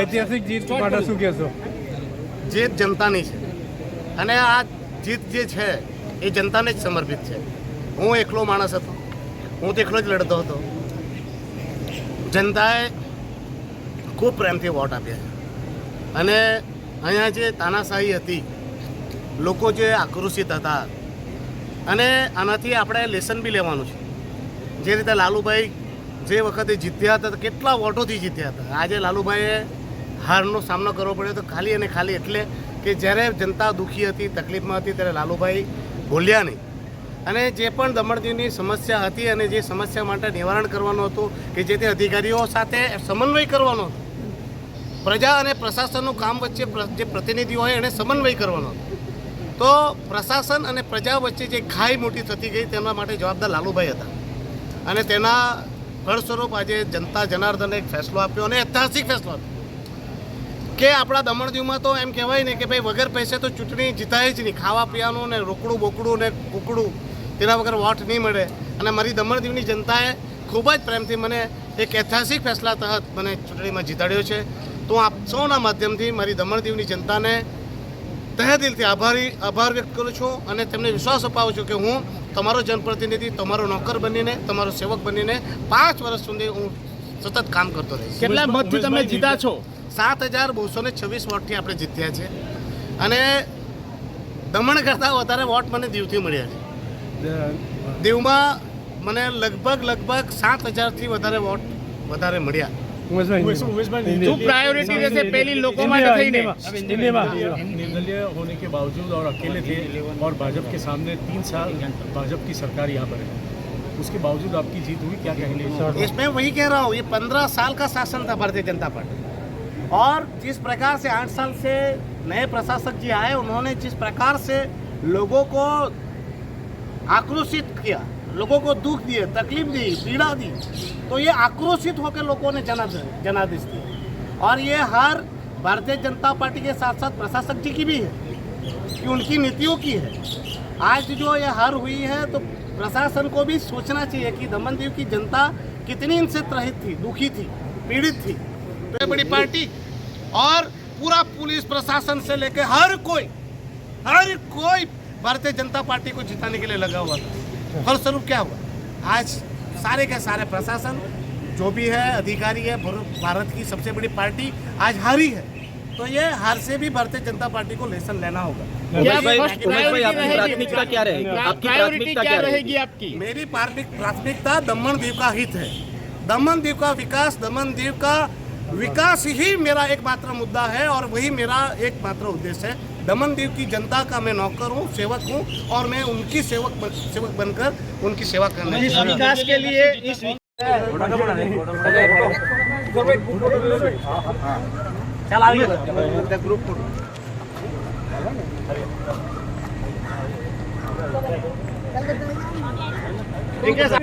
ઐતિહાસિક જીત માટે શું કહેશો? જીત જનતાની છે. અને આ જીત જે છે એ જનતાને જ સમર્પિત છે. હું એકલો માણસ હતો. હું તો એકલો જ લડતો હતો. જનતાએ ખૂબ પ્રેમથી વોટ આપ્યા અને અહીંયા જે તાનાશાહી હતી લોકો જે આક્રોશિત હતા અને આનાથી આપણે લેસન બી લેવાનું છે. જે રીતે લાલુભાઈ જે વખતે જીત્યા હતા કેટલા વોટોથી જીત્યા હતા. આજે લાલુભાઈએ હારનો સામનો કરવો પડ્યો તો ખાલી અને ખાલી એટલે કે જ્યારે જનતા દુઃખી હતી, તકલીફમાં હતી, ત્યારે લાલુભાઈ બોલ્યા નહીં અને જે પણ દમણદીવની સમસ્યા હતી અને જે સમસ્યા માટે નિવારણ કરવાનું હતું કે જે તે અધિકારીઓ સાથે સમન્વય કરવાનો હતો. પ્રજા અને પ્રશાસનનું કામ વચ્ચે જે પ્રતિનિધિ હોય એને સમન્વય કરવાનો હતો. તો પ્રશાસન અને પ્રજા વચ્ચે જે ખાઈ મોટી થતી ગઈ તેના માટે જવાબદાર લાલુભાઈ હતા. અને તેના ફળસ્વરૂપ આજે જનતા જનાર્દને એક ફેસલો આપ્યો અને ઐતિહાસિક ફેસલો આપ્યો. કે આપણા દમણ દીવમાં તો એમ કહેવાય ને કે ભાઈ વગર પૈસે તો ચૂંટણી જીતાય જ નહીં. ખાવા પીવાનું ને રોકડું બોકડું ને કુકડું તેના વગર વોટ નહીં મળે. અને મારી દમણ દીવની જનતાએ ખૂબ જ પ્રેમથી મને એક ઐતિહાસિક ફેસલા તહત મને ચૂંટણીમાં જીતાડ્યો છે. તો હું આપ સૌના માધ્યમથી મારી દમણ દીવની જનતાને તહે દિલથી આભારી આભાર વ્યક્ત કરું છું અને તેમને વિશ્વાસ અપાવું છું કે હું તમારો જનપ્રતિનિધિ તમારો નોકર બનીને તમારો સેવક બનીને પાંચ વર્ષ સુધી હું સતત કામ કરતો રહીશ. કેટલા મતથી તમે જીતા છો? સાત હજાર બસો ને છવ્વીસ વોટથી આપણે જીત્યા છે અને દમણ કરતાં વધારે વોટ મને દીવથી મળ્યા છે દીવમાં મને લગભગ લગભગ સાત હજારથી વધારે વોટ વધારે મળ્યા ઉમેશભાઈ શું પ્રાયોરિટી રહેશે પેલી લોકો માટે થઈને निर्दलीय होने के बावजूद और अकेले थे और भाजपा के सामने तीन साल भाजपा की सरकार यहाँ पर है उसके बावजूद आपकी जीत हुई क्या कहेंगे इसमें वही कह रहा हूँ ये पंद्रह साल का शासन था भारतीय जनता पार्टी और जिस प्रकार से आठ साल से नए प्रशासक जी आए, उन्होंने जिस प्रकार से लोगों को आक्रोशित किया, लोगों को दुख दिए, तकलीफ़ दी, पीड़ा दी तो ये आक्रोशित होकर लोगों ने जना, जनादेश दिया। और ये हार भारतीय जनता पार्टी के साथ साथ प्रशासक जी की भी है, कि उनकी नीतियों की है। आज जो ये हार हुई है तो प्रशासन को भी सोचना चाहिए कि दमन दीव की जनता कितनी इनसे त्रहित थी, दुखी थी, पीड़ित थी। तो बड़ी पार्टी और पूरा पुलिस प्रशासन से लेकर हर कोई हर कोई भारतीय जनता पार्टी को जिताने के लिए लगा हुआ था। फलस्वरूप क्या हुआ? आज सारे के सारे प्रशासन जो भी है अधिकारी है भर- भारत की सबसे बड़ी पार्टी आज हारी है। तो ये हार से भी भारतीय जनता पार्टी को लेसन लेना होगा। क्या रहेगी? प्राथमिकता क्या रहेगी? प्रा- आपकी प्रायोरिटी प्राथमिकता क्या क्या रहेगी? आपकी? मेरी प्राथमिकता दमन द्वीप का हित है। दमन द्वीप का विकास दमन द्वीप का विकास ही मेरा एकमात्र मुद्दा है और वही मेरा एकमात्र उद्देश्य है। दमन द्वीप की जनता का मैं नौकर हूँ सेवक हूँ और मैं उनकी सेवक बन, सेवक बनकर उनकी सेवा करना इस विकास के लिए इस ग्रुप फ़ोटो ठीक है sir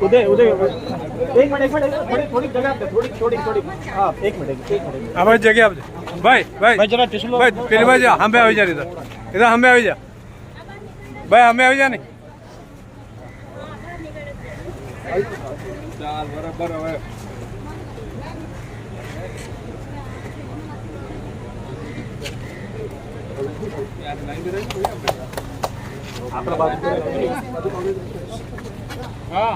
Uday જગ્યા આપજો ભાઈ ભાઈ. જરા ભાઈ પેલી બાજુ હમે આવી જા રીતા રીતા હમે આવી જા. ભાઈ હમે આવી જા ને. ચાલ આપણા બાજુ อ๋อ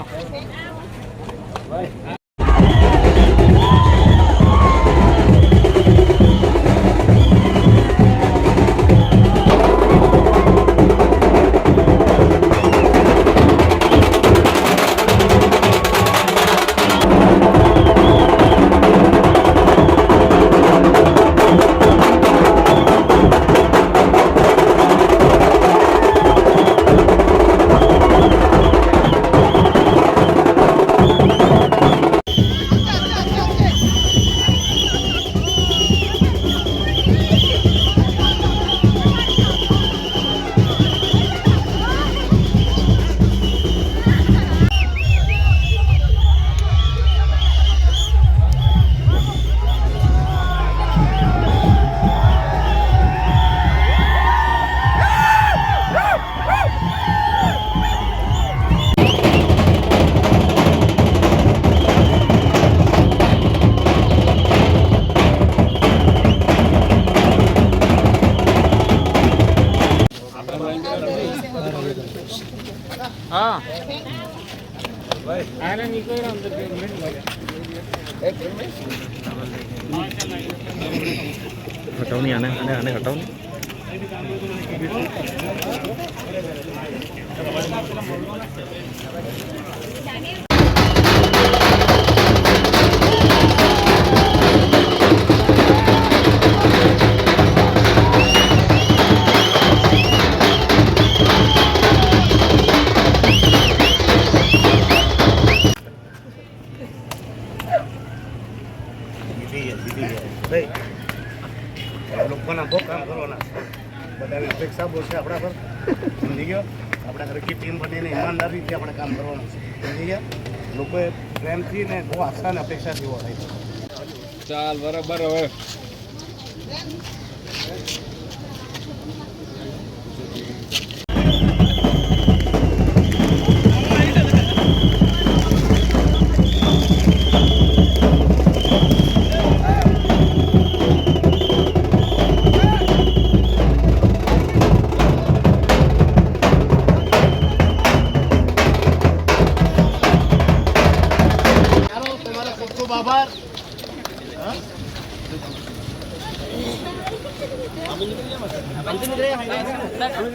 ఆయన నీకు हटाओ नहीं आने आने आने हटाओ नहीं जाने બહુ કામ કરવાના બધાની અપેક્ષા બહુ આપણા પર. સમજી ગયો? આપણા હરકી ટીમ બનીને ઈમાનદારીથી આપણે કામ કરવાનું છે. ગયા? લોકોએ પ્રેમથી ને બહુ આશા અને અપેક્ષા થાય ચાલ, બરાબર હવે.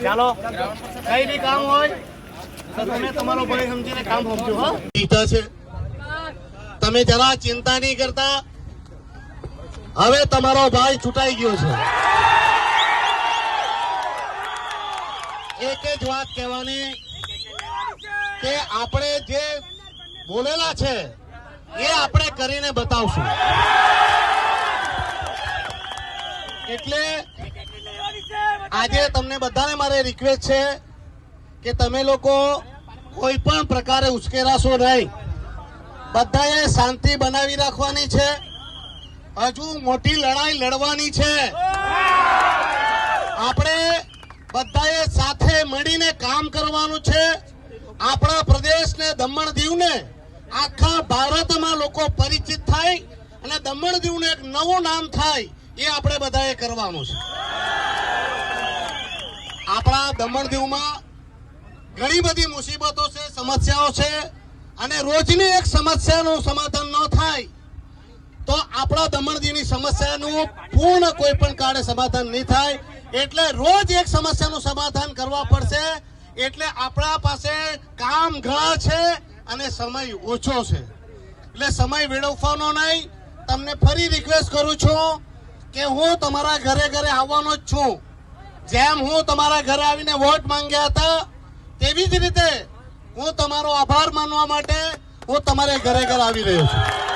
ચાલો, કઈ બી કામ હોય તમે તમારો ભાઈ સમજીને કામ સમજો, હો? છે. તમે જરા ચિંતા નહીં કરતા. હવે તમારો ભાઈ છૂટાઈ ગયો છે. એક જ વાત કહેવાની કે આપણે જે બોલેલા છે, એ આપણે કરીને બતાવશું. એટલે આજે તમને બધાને મારે રિક્વેસ્ટ છે કે તમે લોકો કોઈ પણ પ્રકારે ઉશ્કેરાશો નહીં. બધાએ શાંતિ બનાવી રાખવાની છે. હજુ મોટી લડાઈ લડવાની છે. આપણે બધાએ સાથે મળીને કામ કરવાનું છે. આપણા પ્રદેશને દમણ દીવને આખા ભારતમાં લોકો પરિચિત થાય અને દમણ દીવને એક નવું નામ થાય એ આપણે બધાએ કરવાનું છે. આપણા દમણ દીવમાં ઘણી બધી મુસીબતો છે, સમસ્યાઓ છે અને રોજની એક સમસ્યાનું સમાધાન ન થાય તો આપણા દમણ દીવની સમસ્યાનું પૂર્ણ કોઈ પણ કાળે સમાધાન નહીં થાય. એટલે રોજ એક સમસ્યાનું સમાધાન કરવા પડશે. એટલે આપણા પાસે કામ ઘણા છે અને સમય ઓછો છે. એટલે સમય વેડવવાનો નહીં. તમને ફરી રિક્વેસ્ટ કરું છું કે હું તમારા ઘરે ઘરે આવવાનો જ છું. જેમ હું તમારા ઘરે આવીને વોટ માંગ્યા હતા, તેવી જ રીતે હું તમારો આભાર માનવા માટે હું તમારે ઘરે ઘરે આવી રહ્યો છું.